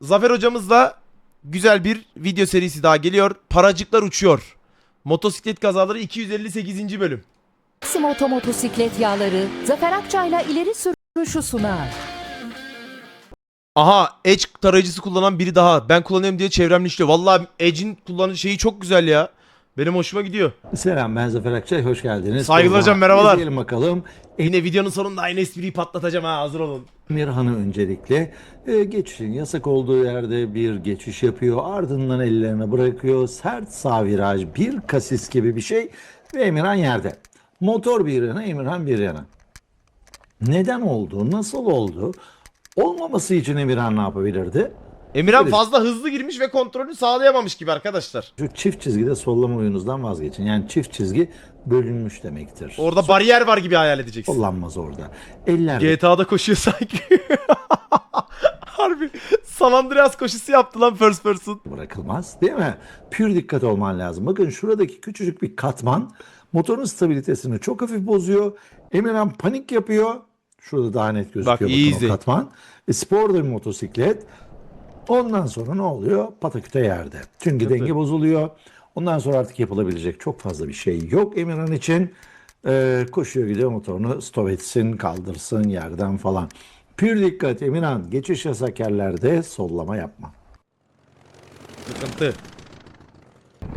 Zafer hocamızla güzel bir video serisi daha geliyor. Paracıklar uçuyor. Motosiklet kazaları 258. bölüm. Maxim Otomotosiklet yağları Zafer Akçay'la ileri sürüşü sunar. Aha Edge tarayıcısı kullanan biri daha. Ben kullanıyorum diye çevremle işliyor. Vallahi Edge'in kullanıcı şeyi çok güzel ya. Benim hoşuma gidiyor. Selam ben Zafer Akçay, hoş geldiniz. Saygılar hocam, merhabalar. İzleyelim bakalım. Yine videonun sonunda aynı espriyi patlatacağım ha hazır olun. Emirhan'ı öncelikle e, geçişin yasak olduğu yerde bir geçiş yapıyor. Ardından ellerine bırakıyor. Sert sağ viraj, bir kasis gibi bir şey ve Emirhan yerde. Motor bir yana, Emirhan bir yana. Neden oldu, nasıl oldu? Olmaması için Emirhan ne yapabilirdi? Emirhan fazla hızlı girmiş ve kontrolünü sağlayamamış gibi arkadaşlar. Şu çift çizgide sollama oyununuzdan vazgeçin. Yani çift çizgi bölünmüş demektir. Orada bariyer var gibi hayal edeceksin. Kullanmaz orada. Eller GTA'da koşuyor sanki. Harbi San Andreas koşusu yaptı lan first person. bırakılmaz değil mi? Pür dikkat olman lazım. Bakın şuradaki küçücük bir katman motorun stabilitesini çok hafif bozuyor. Emirhan panik yapıyor. Şurada daha net gözüküyor Bak, bakın easy. o katman. E, spor da bir motosiklet. Ondan sonra ne oluyor? Pataküte yerde. Çünkü denge bozuluyor. Ondan sonra artık yapılabilecek çok fazla bir şey yok Emirhan için. Ee, koşuyor gidiyor motorunu stop etsin, kaldırsın yerden falan. Pür dikkat Emirhan. Geçiş yasak yerlerde sollama yapma. Sıkıntı.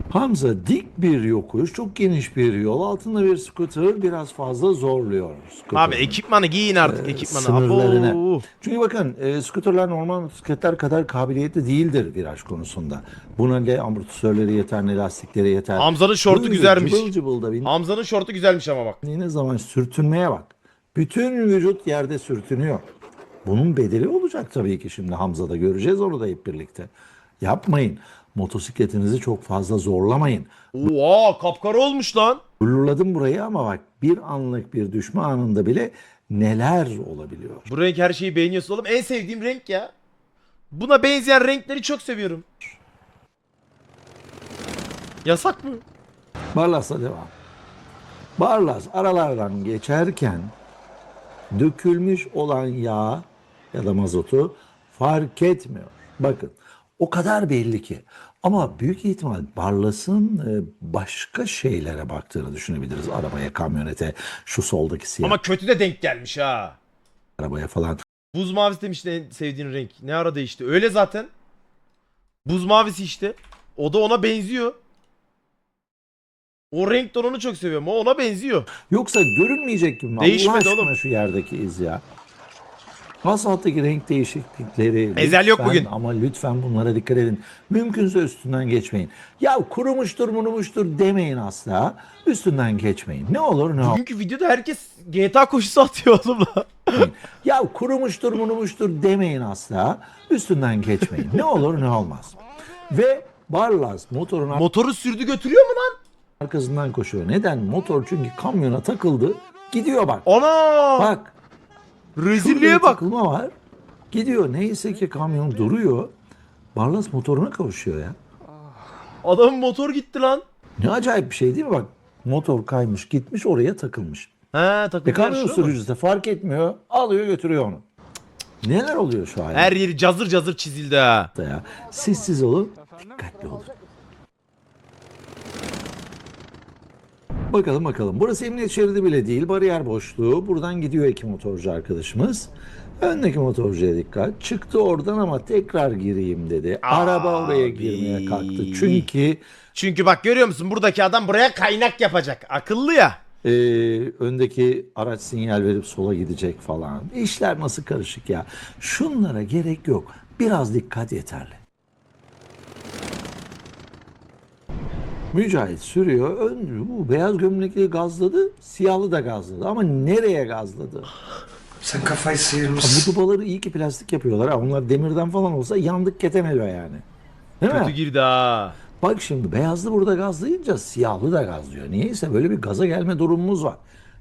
Hamza dik bir yokuş, çok geniş bir yol. Altında bir scooter biraz fazla zorluyor. scooter'ı. Abi ekipmanı giyin artık ekipmanı. sınırlarını. Abo. Çünkü bakın e, skuterler normal motosikletler kadar kabiliyetli değildir viraj konusunda. Buna ne amortisörleri yeter ne lastikleri yeter. Hamza'nın şortu Böyle güzelmiş. Cıvıl cıvıl da Hamza'nın şortu güzelmiş ama bak. bindiğiniz zaman sürtünmeye bak. Bütün vücut yerde sürtünüyor. Bunun bedeli olacak tabii ki şimdi Hamza'da göreceğiz onu da hep birlikte. Yapmayın. Motosikletinizi çok fazla zorlamayın. Oha kapkara olmuş lan. Blurladım burayı ama bak bir anlık bir düşme anında bile neler olabiliyor. Bu renk her şeyi beğeniyorsun oğlum. En sevdiğim renk ya. Buna benzeyen renkleri çok seviyorum. Yasak mı? Barlas'la devam. Barlas aralardan geçerken dökülmüş olan yağ ya da mazotu fark etmiyor. Bakın o kadar belli ki. Ama büyük ihtimal Barlas'ın e, başka şeylere baktığını düşünebiliriz. Arabaya, kamyonete, şu soldaki siyah Ama kötü de denk gelmiş ha. arabaya falan. Buz mavisi demişti en sevdiğin renk. Ne ara değişti? Öyle zaten. Buz mavisi işte. O da ona benziyor. O renk tonunu çok seviyorum. O ona benziyor. Yoksa görünmeyecek gibi mi? Değişmedi Allah aşkına oğlum. şu yerdeki iz ya. Asfalttaki renk değişiklikleri. Ezel yok bugün. Ama lütfen bunlara dikkat edin. Mümkünse üstünden geçmeyin. Ya kurumuştur munumuştur demeyin asla. Üstünden geçmeyin. Ne olur ne Bugünkü videoda herkes GTA koşusu atıyor oğlum lan. ya kurumuştur munumuştur demeyin asla. Üstünden geçmeyin. Ne olur ne olmaz. Ve Barlas motorun Motoru sürdü götürüyor mu lan? arkasından koşuyor. Neden? Motor çünkü kamyona takıldı. Gidiyor bak. Ana! Bak Rezilliğe bak. takılma var. Gidiyor. Neyse ki kamyon duruyor. Barlas motoruna kavuşuyor ya. Adamın motor gitti lan. Ne acayip bir şey değil mi? Bak motor kaymış gitmiş oraya takılmış. He E takıldı. kamyon sürücüsü de fark etmiyor. Alıyor götürüyor onu. Neler oluyor şu hayatta Her yeri cazır cazır çizildi ha. ya? Sessiz olun. Dikkatli olun. Bakalım bakalım. Burası emniyet şeridi bile değil. Bariyer boşluğu. Buradan gidiyor iki motorcu arkadaşımız. Öndeki motorcuya dikkat. Çıktı oradan ama tekrar gireyim dedi. Araba oraya Abi. girmeye kalktı. Çünkü Çünkü bak görüyor musun buradaki adam buraya kaynak yapacak. Akıllı ya. e, öndeki araç sinyal verip sola gidecek falan. İşler nasıl karışık ya. Şunlara gerek yok. Biraz dikkat yeterli. Mücahit sürüyor. Ön, bu beyaz gömlekli gazladı. Siyahlı da gazladı. Ama nereye gazladı? Sen kafayı sıyırmışsın. Bu dubaları iyi ki plastik yapıyorlar. Ha. Onlar demirden falan olsa yandık ketemelo yani. Değil Kötü mi? girdi ha. Bak şimdi beyazlı burada gazlayınca siyahlı da gazlıyor. Niyeyse böyle bir gaza gelme durumumuz var.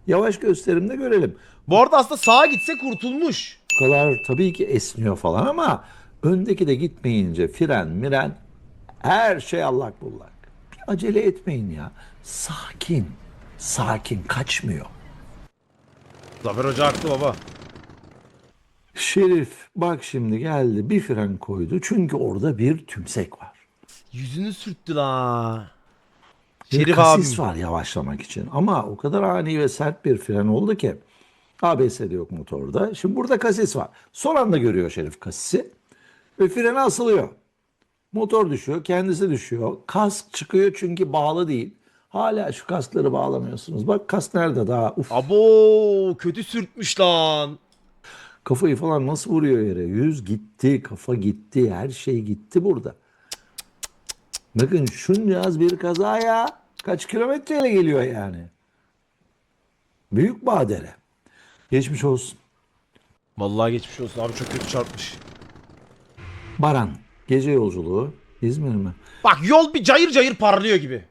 Yavaş gösterimde görelim. Bu arada aslında sağa gitse kurtulmuş. Bu kadar tabii ki esniyor falan ama öndeki de gitmeyince fren miren her şey allak bullak. Acele etmeyin ya. Sakin. Sakin kaçmıyor. Zafer Hoca haklı baba. Şerif bak şimdi geldi bir fren koydu. Çünkü orada bir tümsek var. Yüzünü sürttü la. Bir Şerif kasis abim. var yavaşlamak için. Ama o kadar ani ve sert bir fren oldu ki. ABS'de yok motorda. Şimdi burada kasis var. Son anda görüyor Şerif kasisi. Ve frene asılıyor. Motor düşüyor. Kendisi düşüyor. Kask çıkıyor çünkü bağlı değil. Hala şu kaskları bağlamıyorsunuz. Bak kask nerede daha? Uf. Abo kötü sürtmüş lan. Kafayı falan nasıl vuruyor yere? Yüz gitti, kafa gitti, her şey gitti burada. Bakın şuncağız bir kaza ya. Kaç kilometreyle geliyor yani. Büyük badere. Geçmiş olsun. Vallahi geçmiş olsun abi çok kötü çarpmış. Baran, gece yolculuğu İzmir mi? Bak yol bir cayır cayır parlıyor gibi.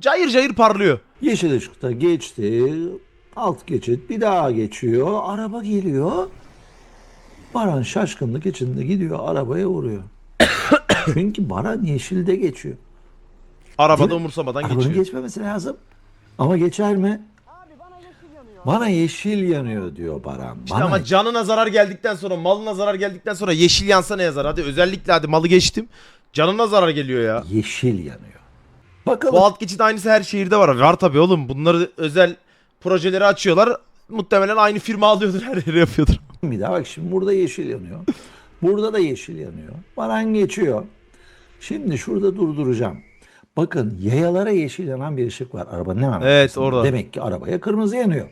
Cayır cayır parlıyor. Yeşil ışıkta geçti. Alt geçit bir daha geçiyor. Araba geliyor. Baran şaşkınlık içinde gidiyor arabaya vuruyor. Çünkü Baran yeşilde geçiyor. Arabada umursamadan Arabanın geçiyor. geçmemesi lazım. Ama geçer mi? Bana yeşil yanıyor. diyor Baran. İşte bana ama canına zarar geldikten sonra malına zarar geldikten sonra yeşil yansa ne yazar? Hadi özellikle hadi malı geçtim. Canına zarar geliyor ya. yeşil yanıyor. Bakalım. Bu alt geçit aynısı her şehirde var. Var tabii oğlum. Bunları özel projeleri açıyorlar. Muhtemelen aynı firma alıyordur her yere yapıyordur. Bir daha bak şimdi burada yeşil yanıyor. Burada da yeşil yanıyor. Baran geçiyor. Şimdi şurada durduracağım. Bakın yayalara yeşil yanan bir ışık var arabanın hemen Evet, arkasında. orada. Demek ki arabaya kırmızı yanıyor.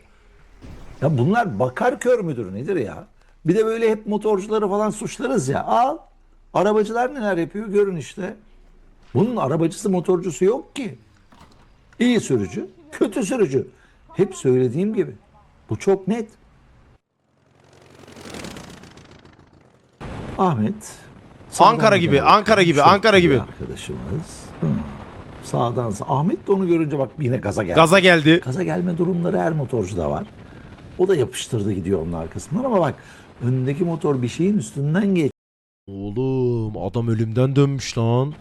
Ya bunlar bakar kör müdür nedir ya? Bir de böyle hep motorcuları falan suçlarız ya. Al. Arabacılar neler yapıyor görün işte. Bunun arabacısı motorcusu yok ki. İyi sürücü, kötü sürücü. Hep söylediğim gibi. Bu çok net. Ahmet. Ankara gibi, Ankara gibi, Ankara gibi. Arkadaşımız. Hı. Sağdan sağ. Ahmet de onu görünce bak yine gaza geldi. Gaza geldi. Gaza gelme durumları her motorcuda var. O da yapıştırdı gidiyor onun arkasından ama bak öndeki motor bir şeyin üstünden geç. Oğlum adam ölümden dönmüş lan.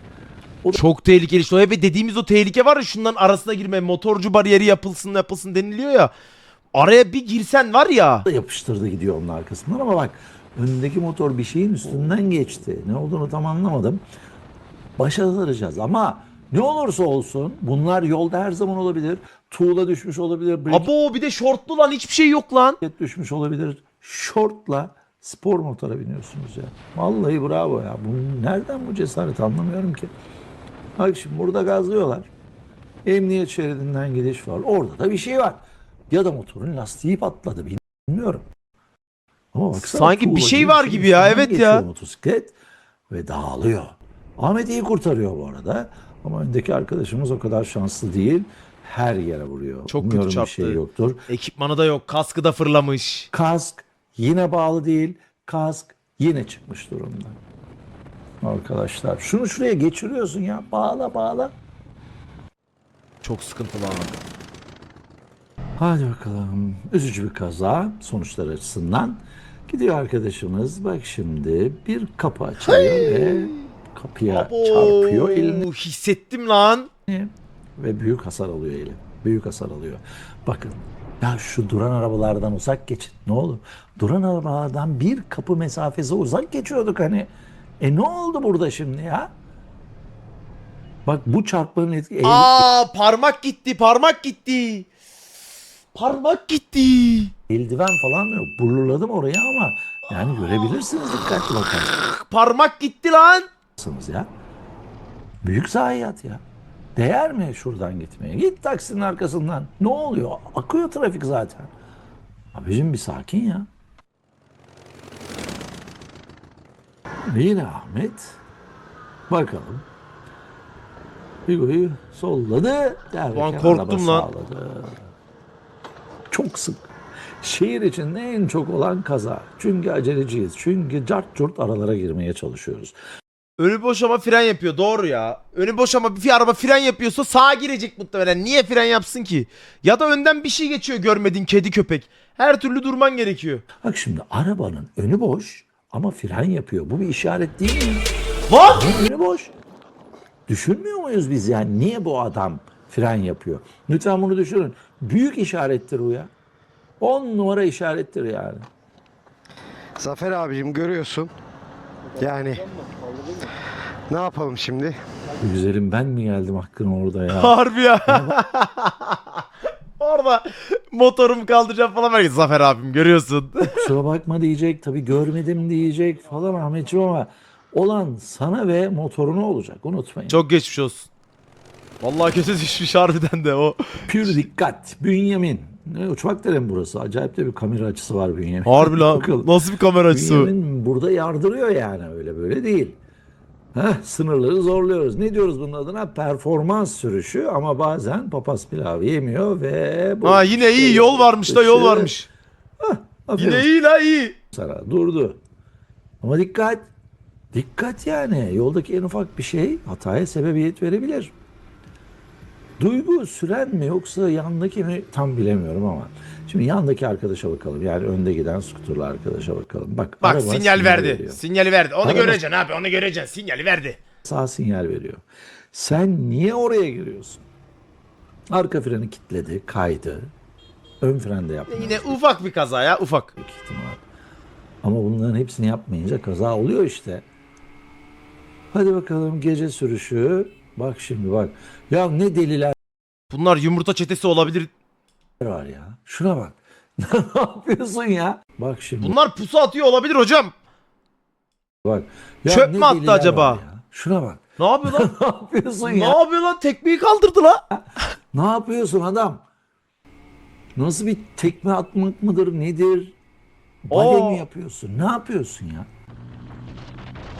O da- Çok tehlikeli. İşte o hep dediğimiz o tehlike var ya şundan arasına girme. Motorcu bariyeri yapılsın yapılsın deniliyor ya. Araya bir girsen var ya. da yapıştırdı gidiyor onun arkasından ama bak öndeki motor bir şeyin üstünden geçti. Ne olduğunu tam anlamadım. Başa saracağız ama ne olursa olsun bunlar yolda her zaman olabilir. Tuğla düşmüş olabilir, Abo bir de şortlu lan hiçbir şey yok lan. düşmüş olabilir. Şortla spor motora biniyorsunuz ya. Vallahi bravo ya. Bu nereden bu cesaret anlamıyorum ki. Bak şimdi burada gazlıyorlar. Emniyet şeridinden gidiş var. Orada da bir şey var. Ya da motorun lastiği patladı bilmiyorum. Ama baksana Sanki bir şey var gibi ya, üstünden evet geçiyor ya. Motosiklet ve dağılıyor. Ahmet iyi kurtarıyor bu arada. Ama öndeki arkadaşımız o kadar şanslı değil. Her yere vuruyor. Çok kötü Umuyorum bir çarptı. şey yoktur. Ekipmanı da yok. Kaskı da fırlamış. Kask yine bağlı değil. Kask yine çıkmış durumda. Arkadaşlar şunu şuraya geçiriyorsun ya. Bağla bağla. Çok sıkıntılı lan. Hadi bakalım. Üzücü bir kaza sonuçlar açısından. Gidiyor arkadaşımız. Bak şimdi bir kapı açıyor ve kapıya Abo, çarpıyor elini Hissettim lan. Ve büyük hasar alıyor eli. Büyük hasar alıyor. Bakın ya şu duran arabalardan uzak geçin. Ne olur. Duran arabalardan bir kapı mesafesi uzak geçiyorduk hani. E ne oldu burada şimdi ya? Bak bu çarpmanın etki... Aa parmak gitti parmak gitti. Parmak gitti. eldiven falan yok. Blurladım oraya ama yani görebilirsiniz dikkatli bakarsınız Parmak gitti lan. ya. Büyük zayiat ya. Değer mi şuradan gitmeye? Git taksinin arkasından. Ne oluyor? Akıyor trafik zaten. Abicim bir sakin ya. Yine Ahmet. Bakalım. Hugo'yu solladı. Derken korktum lan. sağladı. Çok sık. Şehir içinde en çok olan kaza. Çünkü aceleciyiz. Çünkü cart curt aralara girmeye çalışıyoruz. Önü boş ama fren yapıyor doğru ya. Önü boş ama bir araba fren yapıyorsa sağa girecek muhtemelen. Niye fren yapsın ki? Ya da önden bir şey geçiyor görmediğin kedi köpek. Her türlü durman gerekiyor. Bak şimdi arabanın önü boş ama fren yapıyor. Bu bir işaret değil mi? Lan! Önü boş. Düşünmüyor muyuz biz yani niye bu adam fren yapıyor? Lütfen bunu düşünün. Büyük işarettir bu ya. 10 numara işarettir yani. Zafer abicim görüyorsun. Yani ne yapalım şimdi? Güzelim ben mi geldim hakkın orada ya? Harbi ya. Orada motorumu kaldıracağım falan belki Zafer abim görüyorsun. Kusura bakma diyecek tabii görmedim diyecek falan Ahmetciğim ama olan sana ve motoruna olacak unutmayın. Çok geçmiş olsun. Vallahi kötü düşmüş harbiden de o. Pür dikkat Bünyamin. Ne uçmak derim burası. Acayip de bir kamera açısı var Bünyamin. Harbi lan. Bakalım. Nasıl bir kamera açısı? Bünyamin burada yardırıyor yani öyle böyle değil. Heh, sınırları zorluyoruz. Ne diyoruz bunun adına? Performans sürüşü ama bazen papaz pilavı yemiyor ve... bu Ha yine iyi şey yol varmış da yol varmış. Aferin Yine iyi la iyi. sana durdu. Ama dikkat. Dikkat yani. Yoldaki en ufak bir şey hataya sebebiyet verebilir. Duygu süren mi yoksa yandaki mi tam bilemiyorum ama. Şimdi yandaki arkadaşa bakalım. Yani önde giden skuterlı arkadaşa bakalım. Bak, Bak araba sinyal verdi. veriyor. Sinyali verdi. Onu Araba- göreceksin abi onu göreceksin. Sinyali verdi. Sağ sinyal veriyor. Sen niye oraya giriyorsun? Arka freni kilitledi, kaydı. Ön frende yaptı. Yine ufak bir kaza ya ufak. büyük ihtimal. Ama bunların hepsini yapmayınca kaza oluyor işte. Hadi bakalım gece sürüşü. Bak şimdi bak. Ya ne deliler Bunlar yumurta çetesi olabilir. var ya. Şuna bak. ne yapıyorsun ya? Bak şimdi Bunlar pusu atıyor olabilir hocam. bak. Ya çöp ne mü attı deliler var acaba? ya. Şuna bak. Ne yapıyor lan? ne yapıyorsun ne ya? yapıyor lan? Tekmeyi kaldırdı la. Ne yapıyorsun adam? Nasıl bir tekme atmak mıdır nedir? Bale Oo. mi yapıyorsun? Ne yapıyorsun ya?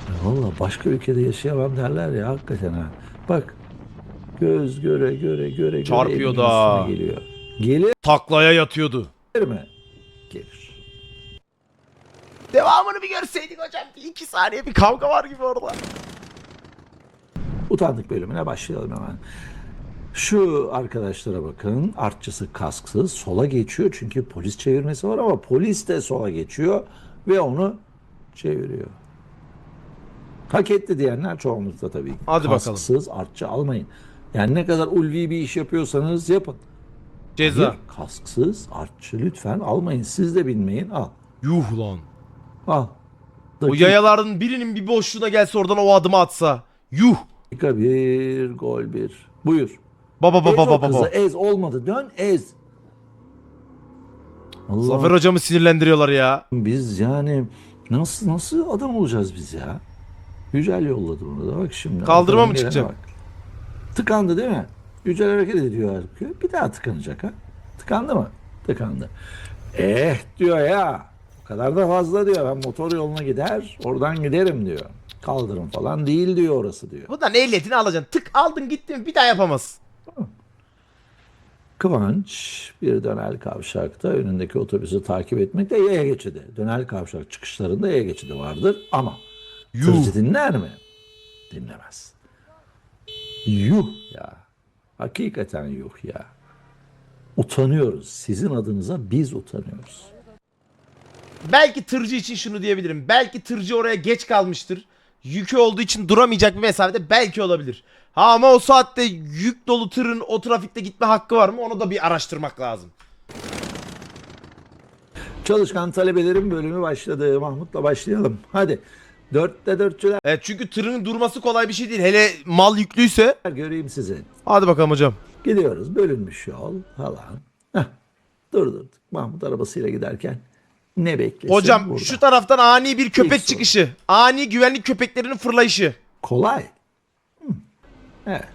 ya Valla başka ülkede yaşayamam derler ya hakikaten ha. Bak göz göre göre göre Çarpıyor göre da. geliyor. Gelir Taklaya yatıyordu. mi? Gelir. Devamını bir görseydik hocam. Bir iki saniye bir kavga var gibi orada. Utandık bölümüne başlayalım hemen. Şu arkadaşlara bakın. Artçısı kasksız sola geçiyor çünkü polis çevirmesi var ama polis de sola geçiyor ve onu çeviriyor. Hak etti diyenler çoğunlukta tabii. Hadi bakalım. kasksız artçı almayın. Yani ne kadar ulvi bir iş yapıyorsanız yapın. Ceza. Hayır, kasksız artçı lütfen almayın. Siz de binmeyin. Al. Yuh lan. Al. O Dakika yayaların birinin bir boşluğuna gelse oradan o adımı atsa. Yuh. bir, gol bir. Buyur. Baba baba o baba baba. ez olmadı. Dön ez. Allah Zafer hocamı sinirlendiriyorlar ya. biz yani nasıl nasıl adam olacağız biz ya? Yücel yolladı bunu da bak şimdi. Kaldırıma Arkadan mı çıkacağım? bak. Tıkandı değil mi? Yücel hareket ediyor hareket. Bir daha tıkanacak ha. Tıkandı mı? Tıkandı. Eh diyor ya. O kadar da fazla diyor. Ben motor yoluna gider oradan giderim diyor. Kaldırım falan değil diyor orası diyor. Bundan ehliyetini alacaksın. Tık aldın gittin bir daha yapamaz. Kıvanç bir dönel kavşakta önündeki otobüsü takip etmekte yaya geçidi. Dönel kavşak çıkışlarında yaya geçidi vardır ama tırcı dinler mi? Dinlemez. Yuh ya. Hakikaten yuh ya. Utanıyoruz. Sizin adınıza biz utanıyoruz. Belki tırcı için şunu diyebilirim. Belki tırcı oraya geç kalmıştır. Yükü olduğu için duramayacak bir mesafede belki olabilir. Ha ama o saatte yük dolu tırın o trafikte gitme hakkı var mı? Onu da bir araştırmak lazım. Çalışkan talebelerin bölümü başladı. Mahmut'la başlayalım. Hadi. Dörtte dörtçüler Evet çünkü tırın durması kolay bir şey değil. Hele mal yüklüyse. göreyim sizi. Hadi bakalım hocam. Gidiyoruz bölünmüş yol falan. Heh, durdurduk. Mahmut arabasıyla giderken ne beklesin Hocam burada? şu taraftan ani bir köpek İlk soru. çıkışı. Ani güvenlik köpeklerinin fırlayışı. Kolay. Hı. Evet.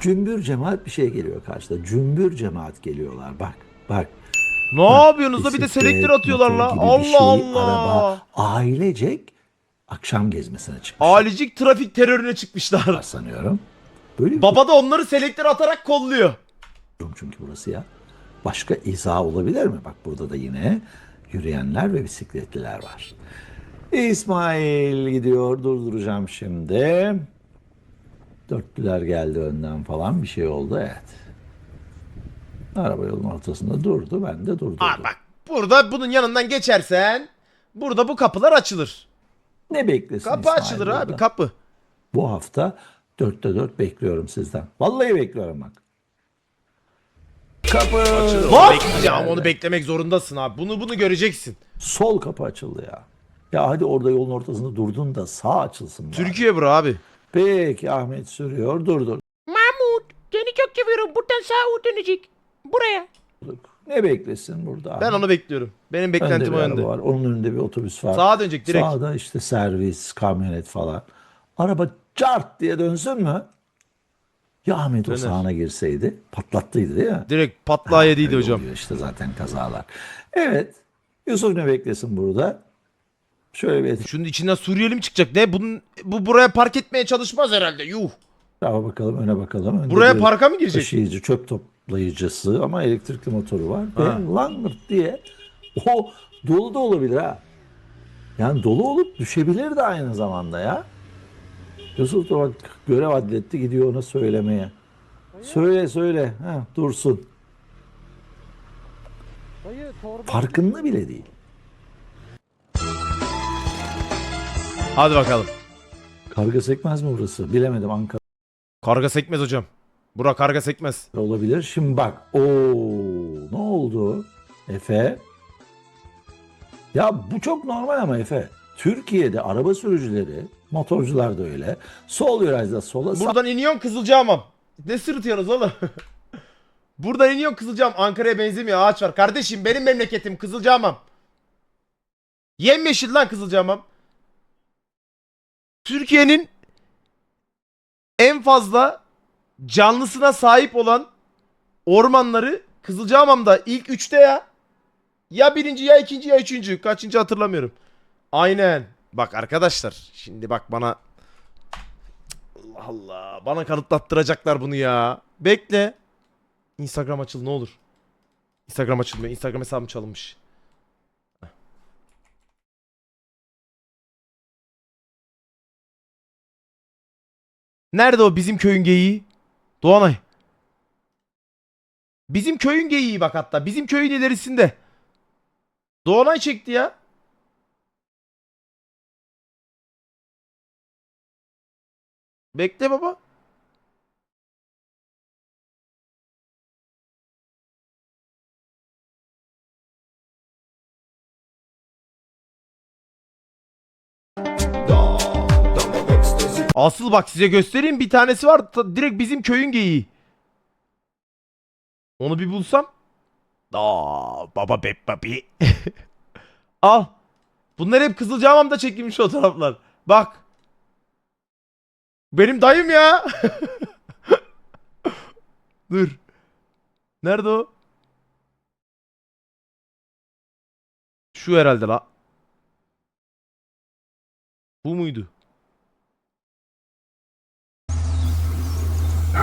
Cümbür cemaat bir şey geliyor karşıda. Cümbür cemaat geliyorlar. Bak bak. Ne yapıyorsunuz da bir de Bisiklet, selektör atıyorlar motor la. gibi bir Allah şey, Allah. Araba ailecek akşam gezmesine çıkmışlar Ailecik trafik terörüne çıkmışlar. sanıyorum. Böyle bir Baba da onları selektör atarak kolluyor. durum çünkü burası ya. Başka izah olabilir mi? Bak burada da yine yürüyenler ve bisikletliler var. İsmail gidiyor durduracağım şimdi. Dörtlüler geldi önden falan bir şey oldu evet. Araba yolun ortasında durdu ben de durdurdum. Aa, bak burada bunun yanından geçersen burada bu kapılar açılır. Ne beklesin Kapı İsmail açılır burada? abi kapı. Bu hafta dörtte dört bekliyorum sizden. Vallahi bekliyorum bak. Kapı. Lan! Ya ama onu beklemek zorundasın abi. Bunu bunu göreceksin. Sol kapı açıldı ya. Ya hadi orada yolun ortasında durdun da sağ açılsın. bari. Türkiye bro abi. Peki Ahmet sürüyor durdur. Mahmut seni çok seviyorum. Buradan sağa dönecek. Buraya. Ne beklesin burada? Ben onu bekliyorum. Benim Önde beklentim bir o araba yönde. var. Onun önünde bir otobüs var. Sağa dönecek direkt. Sağda işte servis, kamyonet falan. Araba cart diye dönsün mü? Ya Ahmet o Döner. sağına girseydi patlattıydı değil mi? Direkt patlağı yediydi hocam. işte zaten kazalar. Evet. Yusuf ne beklesin burada? Şöyle bir Şunun içinden Suriyeli mi çıkacak? Ne? Bunun, bu buraya park etmeye çalışmaz herhalde. Yuh. etrafa bakalım, öne bakalım. Önde Buraya parka mı girecek? Taşıyıcı, çöp toplayıcısı ama elektrikli motoru var. Ha. Ve langırt diye o dolu da olabilir ha. Yani dolu olup düşebilir de aynı zamanda ya. Yusuf da bak görev adletti gidiyor ona söylemeye. Söyle söyle. Ha, dursun. Farkında bile değil. Hadi bakalım. Karga sekmez mi burası? Bilemedim Ankara Karga sekmez hocam. Bura karga sekmez. olabilir. Şimdi bak. Oo, ne oldu? Efe. Ya bu çok normal ama Efe. Türkiye'de araba sürücüleri, motorcular da öyle. Sol virajda sola sağ Buradan iniyorsun Kızılcahamam. Ne sırıtıyorsunuz oğlum? Buradan iniyorsun Kızılcahamam. Ankara'ya benzemiyor ağaç var. Kardeşim benim memleketim Kızılcahamam. Yemyeşil lan Kızılcahamam. Türkiye'nin en fazla canlısına sahip olan ormanları Kızılcahamam'da ilk üçte ya. Ya birinci ya ikinci ya üçüncü. Kaçıncı hatırlamıyorum. Aynen. Bak arkadaşlar şimdi bak bana Allah Allah. Bana kanıtlattıracaklar bunu ya. Bekle. Instagram açıl ne olur. Instagram açılmıyor. Instagram hesabım çalınmış. Nerede o bizim köyün geyiği? Doğanay. Bizim köyün geyiği bak hatta. Bizim köyün ilerisinde. Doğanay çekti ya. Bekle baba. Asıl bak size göstereyim bir tanesi var ta- direkt bizim köyün geyiği. Onu bir bulsam. Aa baba Peppa Pig. Al. Bunlar hep Kızılcahamam'da çekilmiş fotoğraflar. Bak. Benim dayım ya. Dur. Nerede o? Şu herhalde la. Bu muydu? O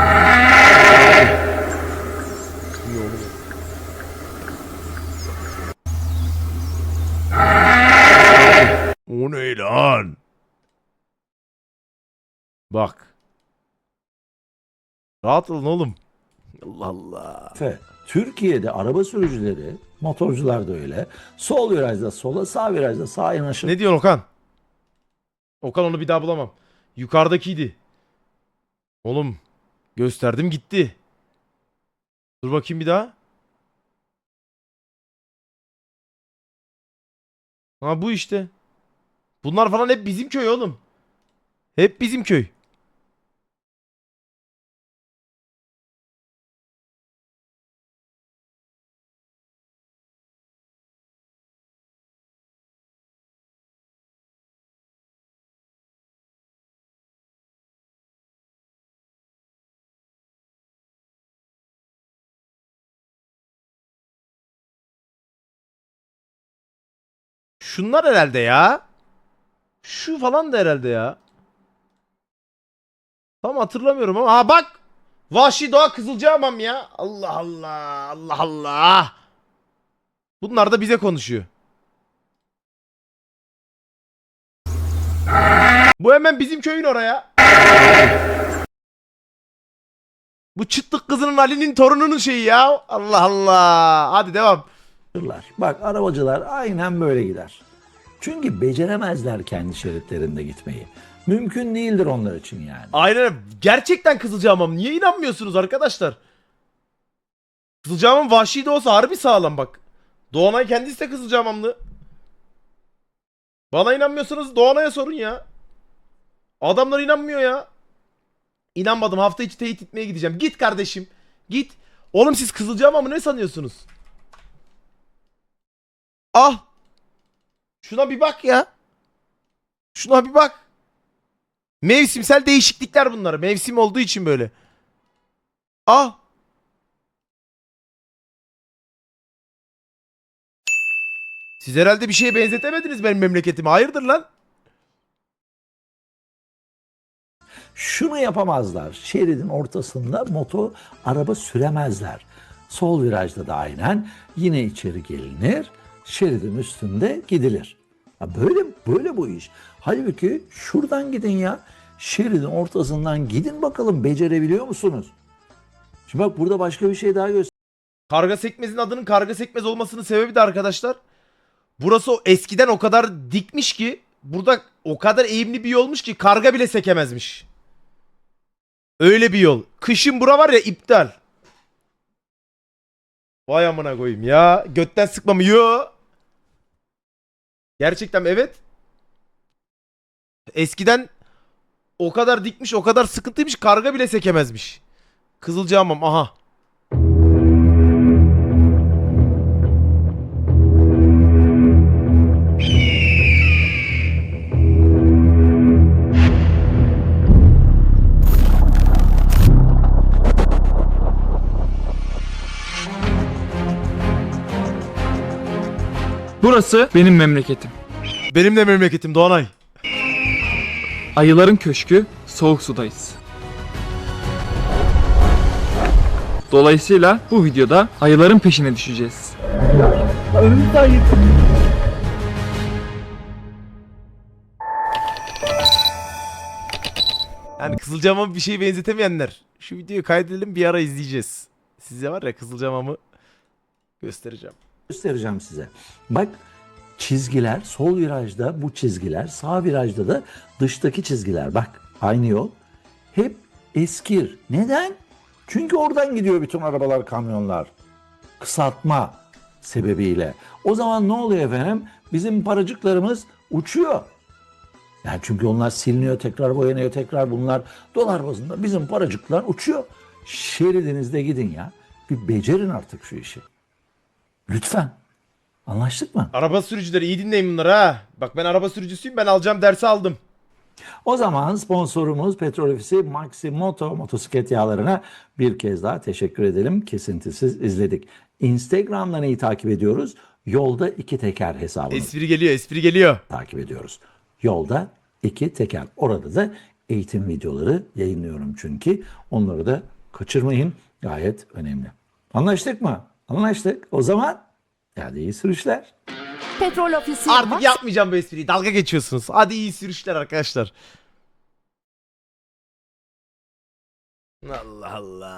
ne lan? Bak. Rahat olun oğlum. Allah Allah. Türkiye'de araba sürücüleri, motorcular da öyle. Sol virajda sola, sağ virajda sağa yanaşır. Ne diyorsun Okan? Okan onu bir daha bulamam. Yukarıdakiydi. Oğlum gösterdim gitti. Dur bakayım bir daha. Ha bu işte. Bunlar falan hep bizim köy oğlum. Hep bizim köy. Şunlar herhalde ya. Şu falan da herhalde ya. Tam hatırlamıyorum ama. Ha bak. Vahşi Doğa Kızılcahamam ya. Allah Allah. Allah Allah. Bunlar da bize konuşuyor. Bu hemen bizim köyün oraya. Bu çıtlık kızının Ali'nin torununun şeyi ya. Allah Allah. Hadi devam. Bak arabacılar aynen böyle gider. Çünkü beceremezler kendi şeritlerinde gitmeyi. Mümkün değildir onlar için yani. Aynen. Gerçekten Kızılcahamam. Niye inanmıyorsunuz arkadaşlar? Kızılcahamam vahşi de olsa harbi sağlam bak. Doğanay kendisi de Kızılcahamamlı. Bana inanmıyorsanız Doğanay'a sorun ya. Adamlar inanmıyor ya. İnanmadım hafta içi teyit etmeye gideceğim. Git kardeşim. Git. Oğlum siz Kızılcahamam mı ne sanıyorsunuz? Ah. Şuna bir bak ya. Şuna bir bak. Mevsimsel değişiklikler bunlar. Mevsim olduğu için böyle. Ah. Siz herhalde bir şeye benzetemediniz benim memleketimi. Hayırdır lan? Şunu yapamazlar. Şeridin ortasında moto araba süremezler. Sol virajda da aynen yine içeri gelinir. Şeridin üstünde gidilir. Ya böyle böyle bu iş. Halbuki şuradan gidin ya. Şeridin ortasından gidin bakalım becerebiliyor musunuz? Şimdi bak burada başka bir şey daha göster. Karga sekmezin adının karga sekmez olmasının sebebi de arkadaşlar. Burası o eskiden o kadar dikmiş ki burada o kadar eğimli bir yolmuş ki karga bile sekemezmiş. Öyle bir yol. Kışın bura var ya iptal. Vay amına koyayım ya. Götten sıkma mı? Yo. Gerçekten evet. Eskiden o kadar dikmiş, o kadar sıkıntıymış karga bile sekemezmiş. Kızılcahamam aha. Burası benim memleketim. Benim de memleketim Doğanay. Ayıların köşkü soğuk sudayız. Dolayısıyla bu videoda ayıların peşine düşeceğiz. Yani Kızılcahamam'a bir şey benzetemeyenler. Şu videoyu kaydedelim bir ara izleyeceğiz. Size var ya Kızılcahamam'ı göstereceğim. Göstereceğim size. Bak çizgiler sol virajda bu çizgiler sağ virajda da dıştaki çizgiler bak aynı yol hep eskir. Neden? Çünkü oradan gidiyor bütün arabalar kamyonlar. Kısaltma sebebiyle. O zaman ne oluyor efendim? Bizim paracıklarımız uçuyor. Yani çünkü onlar siliniyor, tekrar boyanıyor, tekrar bunlar dolar bazında. Bizim paracıklar uçuyor. Şeridinizde gidin ya. Bir becerin artık şu işi. Lütfen. Anlaştık mı? Araba sürücüleri iyi dinleyin bunları ha. Bak ben araba sürücüsüyüm ben alacağım dersi aldım. O zaman sponsorumuz Petrol Ofisi Maximoto motosiklet yağlarına bir kez daha teşekkür edelim. Kesintisiz izledik. Instagram'dan iyi takip ediyoruz. Yolda iki teker hesabını Espri geliyor espri geliyor. takip ediyoruz. Yolda iki teker. Orada da eğitim videoları yayınlıyorum çünkü. Onları da kaçırmayın. Gayet önemli. Anlaştık mı? Anlaştık. O zaman hadi iyi sürüşler. Petrol Ofisi Artık Max yapmayacağım bu espriyi dalga geçiyorsunuz. Hadi iyi sürüşler arkadaşlar. Allah Allah.